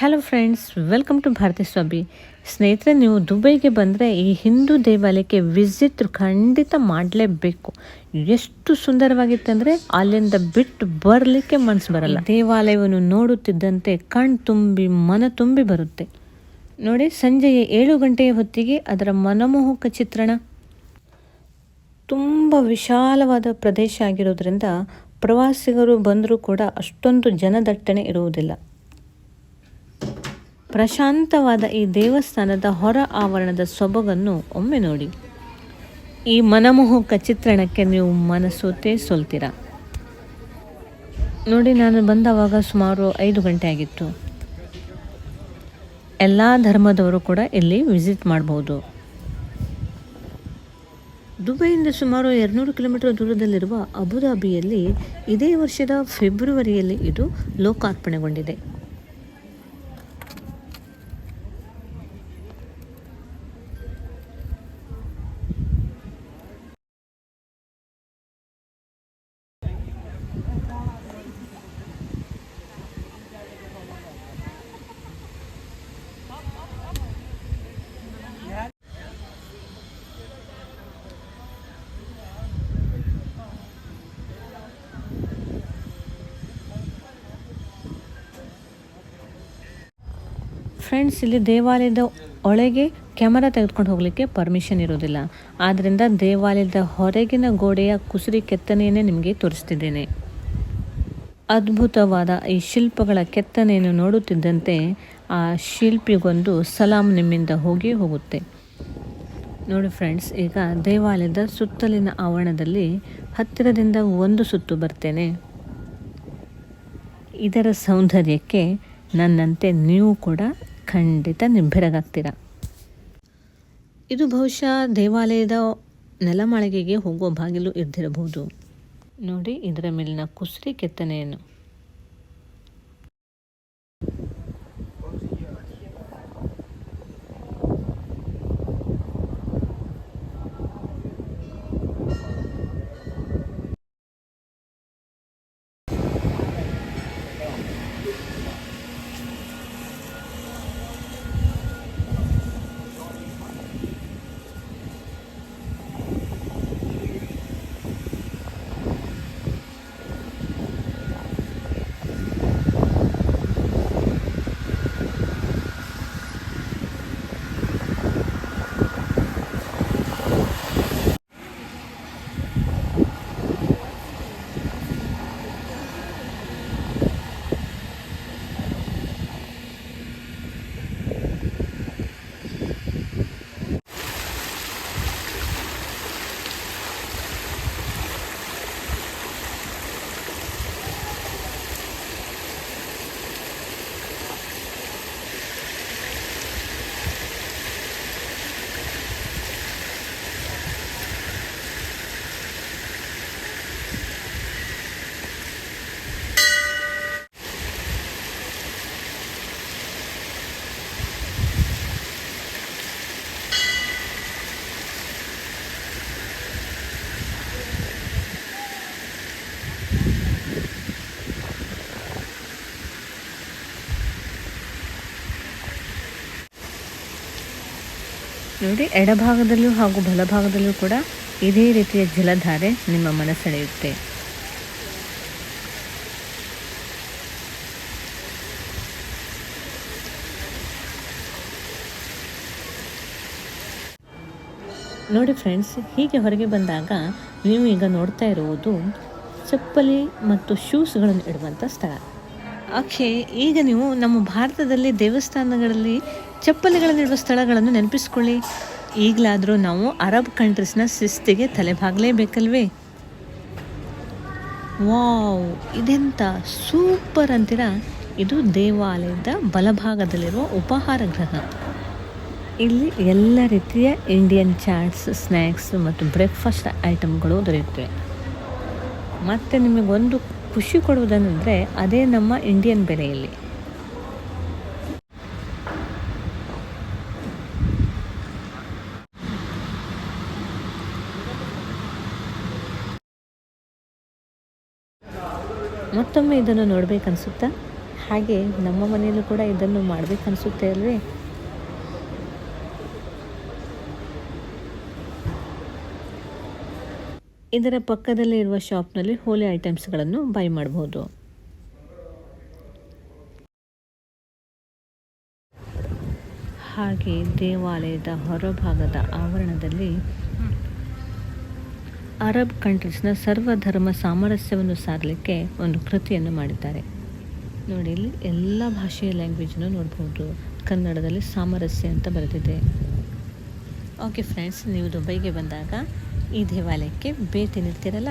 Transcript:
Hello friends welcome to Bharathi Swamy ಸ್ನೇಹಿತರೆ ನೀವು ದುಬೈಗೆ ಬಂದರೆ ಈ ಹಿಂದೂ ದೇವಾಲಯಕ್ಕೆ ವಿಸಿಟ್ ಖಂಡಿತ ಮಾಡಲೇಬೇಕು. ಎಷ್ಟು ಸುಂದರವಾಗಿತ್ತಂದರೆ ಅಲ್ಲಿಂದ ಬಿಟ್ಟು ಬರಲಿಕ್ಕೆ ಮನಸ್ಸು ಬರಲ್ಲ. ದೇವಾಲಯವನ್ನು ನೋಡುತ್ತಿದ್ದಂತೆ ಕಣ್ ತುಂಬಿ ಮನ ತುಂಬಿ ಬರುತ್ತೆ. ನೋಡಿ ಸಂಜೆಯ ಏಳು ಗಂಟೆಯ ಹೊತ್ತಿಗೆ ಅದರ ಮನಮೋಹಕ ಚಿತ್ರಣ. ತುಂಬ ವಿಶಾಲವಾದ ಪ್ರದೇಶ ಆಗಿರೋದ್ರಿಂದ ಪ್ರವಾಸಿಗರು ಬಂದರೂ ಕೂಡ ಅಷ್ಟೊಂದು ಜನದಟ್ಟಣೆ ಇರುವುದಿಲ್ಲ. ಪ್ರಶಾಂತವಾದ ಈ ದೇವಸ್ಥಾನದ ಹೊರ ಆವರಣದ ಸೊಬಗನ್ನು ಒಮ್ಮೆ ನೋಡಿ. ಈ ಮನಮೋಹಕ ಚಿತ್ರಣಕ್ಕೆ ನೀವು ಮನಸೋತೆ ಸೋಲ್ತೀರ ನೋಡಿ, ನಾನು ಬಂದವಾಗ ಸುಮಾರು ಐದು ಗಂಟೆ ಆಗಿತ್ತು. ಎಲ್ಲ ಧರ್ಮದವರು ಕೂಡ ಇಲ್ಲಿ ವಿಸಿಟ್ ಮಾಡಬಹುದು ದುಬೈಯಿಂದ ಸುಮಾರು ಎರಡುನೂರು ಕಿಲೋಮೀಟರ್ ದೂರದಲ್ಲಿರುವ ಅಬುದಾಬಿಯಲ್ಲಿ ಇದೇ ವರ್ಷದ ಫೆಬ್ರವರಿಯಲ್ಲಿ ಇದು ಲೋಕಾರ್ಪಣೆಗೊಂಡಿದೆ. ಫ್ರೆಂಡ್ಸ್, ಇಲ್ಲಿ ದೇವಾಲಯದ ಒಳಗೆ ಕ್ಯಾಮರಾ ತೆಗೆದುಕೊಂಡು ಹೋಗಲಿಕ್ಕೆ ಪರ್ಮಿಷನ್ ಇರೋದಿಲ್ಲ ಆದ್ದರಿಂದ ದೇವಾಲಯದ ಹೊರಗಿನ ಗೋಡೆಯ ಕುಸುರಿ ಕೆತ್ತನೆಯನ್ನೇ ನಿಮಗೆ ತೋರಿಸ್ತಿದ್ದೇನೆ. ಅದ್ಭುತವಾದ ಈ ಶಿಲ್ಪಗಳ ಕೆತ್ತನೆಯನ್ನು ನೋಡುತ್ತಿದ್ದಂತೆ ಆ ಶಿಲ್ಪಿಗೊಂದು ಸಲಾಂ ನಿಮ್ಮಿಂದ ಹೋಗಿ ಹೋಗುತ್ತೆ. ನೋಡಿ ಫ್ರೆಂಡ್ಸ್, ಈಗ ದೇವಾಲಯದ ಸುತ್ತಲಿನ ಆವರಣದಲ್ಲಿ ಹತ್ತಿರದಿಂದ ಒಂದು ಸುತ್ತು ಬರ್ತೇನೆ. ಇದರ ಸೌಂದರ್ಯಕ್ಕೆ ನನ್ನಂತೆ ನೀವು ಕೂಡ ಖಂಡಿತ ನಿಬ್ಬೆರಗಾಗ್ತೀರ ಇದು ಬಹುಶಃ ದೇವಾಲಯದ ನೆಲಮಾಳಿಗೆಗೆ ಹೋಗುವ ಬಾಗಿಲು ಇದ್ದಿರಬಹುದು. ನೋಡಿ ಇದರ ಮೇಲಿನ ಕುಸ್ರಿ ಕೆತ್ತನೆಯನ್ನು. ನೋಡಿ, ಎಡಭಾಗದಲ್ಲೂ ಹಾಗೂ ಬಲಭಾಗದಲ್ಲೂ ಕೂಡ ಇದೇ ರೀತಿಯ ಜಲಧಾರೆ ನಿಮ್ಮ ಮನಸ್ಸೆಳೆಯುತ್ತೆ ನೋಡಿ ಫ್ರೆಂಡ್ಸ್ ಹೀಗೆ ಹೊರಗೆ ಬಂದಾಗ ನೀವು ಈಗ ನೋಡ್ತಾ ಇರುವುದು, ಚಪ್ಪಲಿ ಮತ್ತು ಶೂಸ್ಗಳನ್ನು ಇಡುವಂಥ ಸ್ಥಳ. ಅಕ್ಷಯ್ ಈಗ ನೀವು ನಮ್ಮ ಭಾರತದಲ್ಲಿ ದೇವಸ್ಥಾನಗಳಲ್ಲಿ ಚಪ್ಪಲಿಗಳನ್ನಿಡುವ ಸ್ಥಳಗಳನ್ನು ನೆನಪಿಸ್ಕೊಳ್ಳಿ. ಈಗಲಾದರೂ ನಾವು ಅರಬ್ ಕಂಟ್ರೀಸ್ನ ಶಿಸ್ತಿಗೆ ತಲೆಬಾಗಲೇಬೇಕಲ್ವೇ? ವಾವ್, ಇದೆಂತ ಸೂಪರ್ ಅಂತೀರ? ಇದು ದೇವಾಲಯದ ಬಲಭಾಗದಲ್ಲಿರುವ ಉಪಹಾರ ಗೃಹ ಇಲ್ಲಿ ಎಲ್ಲ ರೀತಿಯ ಇಂಡಿಯನ್ ಚಾಟ್ಸ್ ಸ್ನ್ಯಾಕ್ಸ್ ಮತ್ತು ಬ್ರೇಕ್ಫಾಸ್ಟ್ ಐಟಮ್ಗಳು ದೊರೆಯುತ್ತವೆ. ಮತ್ತು ನಿಮಗೊಂದು ಖುಷಿ ಕೊಡುವುದೆಂದರೆ ಅದೇ ನಮ್ಮ ಇಂಡಿಯನ್ ಬೆಲೆಯಲ್ಲಿ. ಮತ್ತೊಮ್ಮೆ ಇದನ್ನು ನೋಡಬೇಕನ್ಸುತ್ತಾ? ಹಾಗೆ ನಮ್ಮ ಮನೆಯಲ್ಲೂ ಕೂಡ ಇದನ್ನು ಮಾಡಬೇಕನ್ಸುತ್ತೆ ಅಲ್ವೇ? ಇದರ ಪಕ್ಕದಲ್ಲೇ ಇರುವ ಶಾಪ್ನಲ್ಲಿ ಹೋಲಿ ಐಟಮ್ಸ್ಗಳನ್ನು ಬೈ ಮಾಡಬಹುದು ಹಾಗೆ ದೇವಾಲಯದ ಹೊರಭಾಗದ ಆವರಣದಲ್ಲಿ ಅರಬ್ ಕಂಟ್ರೀಸ್ನ ಸರ್ವಧರ್ಮ ಸಾಮರಸ್ಯವನ್ನು ಸಾರಲಿಕ್ಕೆ ಒಂದು ಕೃತಿಯನ್ನು ಮಾಡಿದ್ದಾರೆ. ನೋಡಿ, ಇಲ್ಲಿ ಎಲ್ಲ ಭಾಷೆಯ ಲ್ಯಾಂಗ್ವೇಜನ್ನು ನೋಡ್ಬೋದು. ಕನ್ನಡದಲ್ಲಿ ಸಾಮರಸ್ಯ ಅಂತ ಬರೆದಿದೆ. ಓಕೆ ಫ್ರೆಂಡ್ಸ್ ನೀವು ದುಬೈಗೆ ಬಂದಾಗ ಈ ದೇವಾಲಯಕ್ಕೆ ಭೇಟಿ ನೀಡ್ತೀರಲ್ಲ?